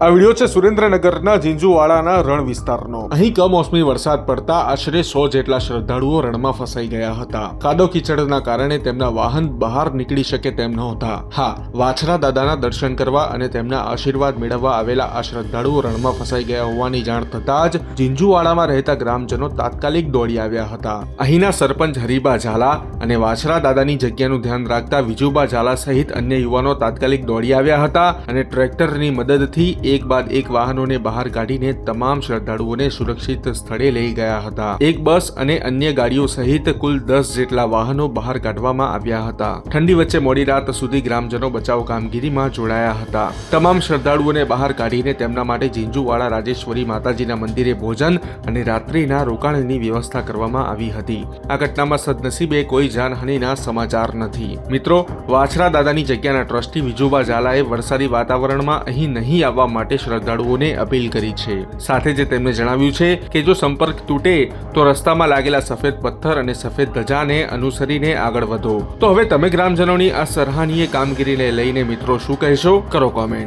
આ વીડિયો છે સુરેન્દ્રનગરના ઝીંઝુવાડાના રણ વિસ્તારનો. અહીં કમોસમી વરસાદ પડતા આશરે સો જેટલા શ્રદ્ધાળુઓ રણમાં ફસાઈ ગયા હતા. કાદો કીચડના કારણે તેમના વાહન બહાર નીકળી શકે તેમ નહોતા. હા, વાછરા દાદાના દર્શન કરવા અને તેમના આશીર્વાદ મેળવવા આવેલા આ શ્રદ્ધાળુઓ રણમાં ફસાઈ ગયા હોવાની જાણ થતાં જ ઝીંઝુવાડામાં રહેતા ગ્રામજનો તાત્કાલિક દોડી આવ્યા હતા. અહીંના સરપંચ હરિબા ઝાલા અને વાછરા દાદાની જગ્યાનું ધ્યાન રાખતા વિજુબા ઝાલા સહિત અન્ય યુવાનો તાત્કાલિક દોડી આવ્યા હતા અને ટ્રેક્ટરની મદદથી એક બાદ એક વાહનોને બહાર કાઢીને તમામ શ્રદ્ધાળુઓને સુરક્ષિત સ્થળે લઈ ગયા હતા. એક બસ અને અન્ય ગાડીઓ સહિત કુલ દસ જેટલા વાહનો બહાર કાઢવામાં આવ્યા હતા. ઠંડી વચ્ચે મોડી રાત સુધી ગ્રામજનો બચાવ કામગીરીમાં જોડાયા હતા. તમામ શ્રદ્ધાળુઓને બહાર કાઢીને તેમના માટે ઝીંઝુવાડા રાજેશ્વરી માતાજીના મંદિરે ભોજન અને રાત્રિના રોકાણની વ્યવસ્થા કરવામાં આવી હતી. આ ઘટનામાં સદનસીબે કોઈ જાનહાનિના સમાચાર નથી. મિત્રો, વાછરા દાદાની જગ્યાના ટ્રસ્ટી વિજુબા ઝાલાએ વરસાદી વાતાવરણમાં અહીં નહીં આવવા માટે શ્રદ્ધાળુઓને અપીલ કરી છે. સાથે જ તેમણે જણાવ્યું છે કે જો સંપર્ક તૂટે, તો રસ્તામાં લાગેલા સફેદ પથ્થર અને સફેદ ધજાને અનુસરીને આગળ વધો. તો હવે તમે ગ્રામજનોની આ સરાહનીય કામગીરીને લઈને મિત્રો શું કહેશો? કરો કોમેન્ટ